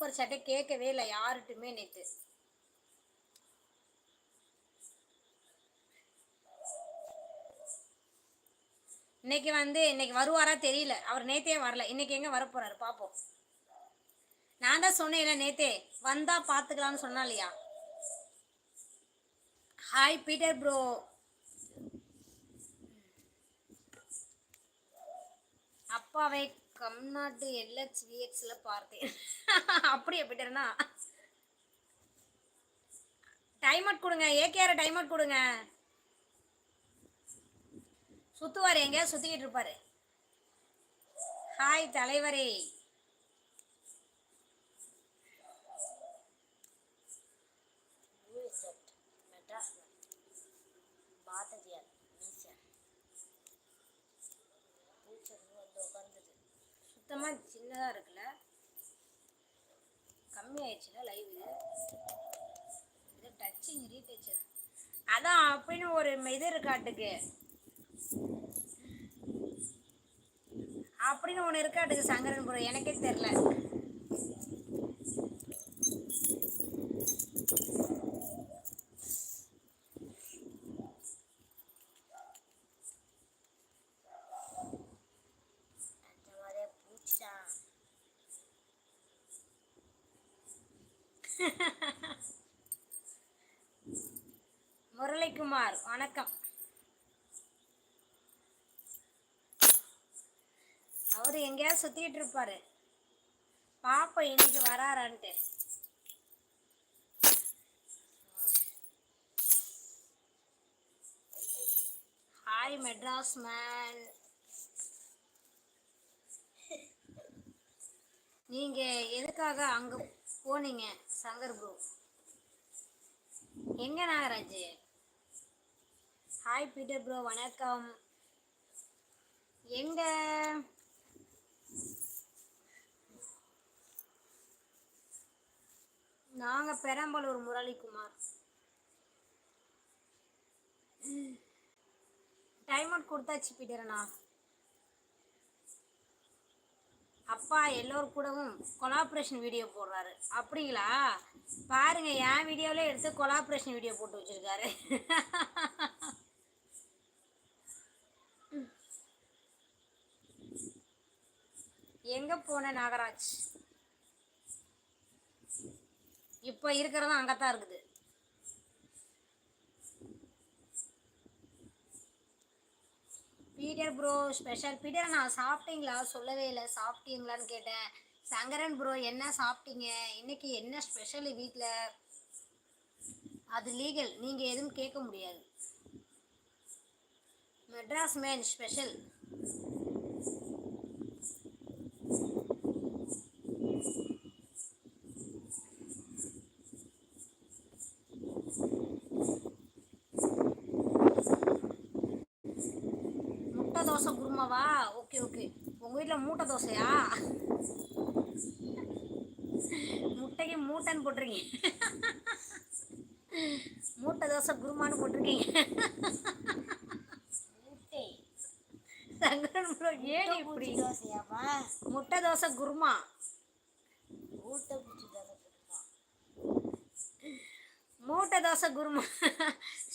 Super சட்டை கேட்கவே இல்லை யாருட்டுமே நேற்று இன்னைக்கு வந்து இன்னைக்கு வருவாரா தெரியல. அவர் நேத்தே வரல. இன்னைக்கு எங்க வர போறாரு? பாப்போம். நான் தான் சொன்னேன்ல நேத்தே. வந்தா பாத்துக்கலாம்னு சொன்னா இல்லையா ஹாய் பீட்டர் ப்ரோ அப்பாவை கம்நாட்டு எல்எக்ஸ் விஎக்ஸ்ல பார்த்தேன். அப்படி எப்படினா டைம் அவுட் கொடுங்க. ஏகேஆர் டைம் அவுட் கொடுங்க. சுத்துவார் எங்கேயாவது சுத்திக்கிட்டு இருப்பார். ஹாய் தலைவரே. சுத்தமா சின்னதா இருக்குல்ல? கம்மியாயிடுச்சுல லைவ் இது? இது டச்சிங் ரீடச் அதான் அப்படின்னு ஒரு இது இருக்காட்டுக்கு. அப்படின்னு ஒன்று இருக்காட்டுக்கு சங்கரன்புரம் எனக்கே தெரில முரளிக்குமார் வணக்கம். அவர் எங்கேயாவது சுத்திட்டு இருப்பாரு. பாப்பா இன்னைக்கு வராரான்ட்டு. ஹாய் மெட்ராஸ் மேன் நீங்கள் எதுக்காக அங்கே போனீங்க? சங்கர் ப்ரோ எங்க நாகராஜ்? ஹாய் பீட்டர் ப்ரோ வணக்கம். எங்க? நாங்க பெரம்பலூர் முரளிக்குமார் டைம் அவுட் கொடுத்தாச்சு பீட்டர்ண்ணா அப்பா எல்லோரும் கூடவும் கொலாபரேஷன் வீடியோ போடுறாரு. அப்படிங்களா? பாருங்க என் வீடியோவில் எடுத்து கொலாபரேஷன் வீடியோ போட்டு வச்சிருக்காரு. எங்கே போன நாகராஜ்? இப்போ இருக்கிறதும் அங்கே தான் இருக்குது. பீட்டர் ப்ரோ ஸ்பெஷல் பீட்டர் நான் சாப்பிட்டீங்களா? சொல்லவே இல்லை. சாப்பிட்டீங்களான்னு கேட்டேன். சங்கரன் ப்ரோ என்ன சாப்பிட்டீங்க? இன்னைக்கு என்ன ஸ்பெஷல் வீட்டில் அது லீகல் நீங்கள் எதுவும் கேட்க முடியாது. மெட்ராஸ் மேன் ஸ்பெஷல் முட்டை குருமாவா ஓகே ஓகே. உங்கள் வீட்டில் மூட்டை தோசையா? முட்டைக்கு மூட்டைன்னு போட்டிருக்கீங்க. மூட்டை தோசை குருமான்னு போட்டிருக்கீங்க. முட்டை. சங்கரன் ஏன் இப்படி? தோசையாமா முட்டை தோசை குருமா. கொடுப்பா மூட்டை தோசை குருமா.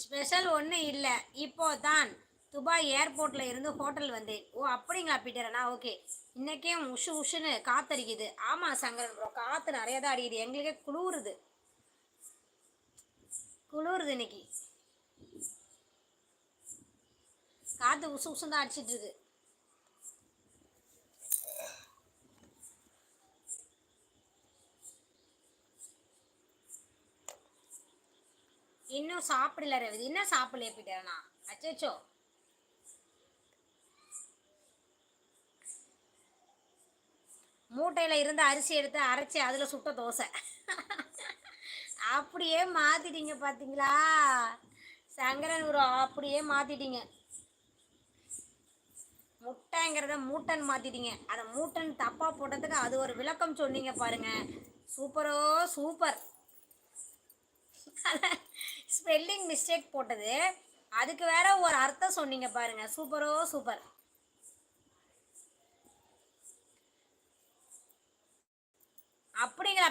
ஸ்பெஷல் ஒன்றும் இல்லை. இப்போ தான் துபாய் ஏர்போர்ட்டில் இருந்து ஹோட்டல் வந்தேன். ஓ அப்படிங்களா பீட்டரண்ணா ஓகே இன்னைக்கே உஷு உஷுன்னு காத்தடிக்குது. ஆமாம் சங்கரன் ப்ரோ காற்று நிறைய தான் அடிக்குது. எங்களுக்கே குளிருது. குளிருது இன்னைக்கு. காற்று உசு உசு தான் அடிச்சிட்டு இருக்கு. இன்னும் சாப்பிடல ரவி இன்னும் சாப்பிடல பீட்டரண்ணா அச்சோ மூட்டையில் இருந்து அரிசி எடுத்து அரைச்சி அதில் சுட்ட தோசை. அப்படியே மாற்றிட்டீங்க பார்த்தீங்களா சங்கரன் ஒரு அப்படியே மாற்றிட்டீங்க முட்டைங்கிறத மூட்டன் மாற்றிட்டீங்க அதை மூட்டன் தப்பாக போட்டதுக்கு அது ஒரு விளக்கம் சொன்னீங்க பாருங்க. சூப்பரோ சூப்பர். ஸ்பெல்லிங் மிஸ்டேக் போட்டது. அதுக்கு வேற ஒரு அர்த்தம் சொன்னீங்க பாருங்க. சூப்பரோ சூப்பர். அப்படிங்கிற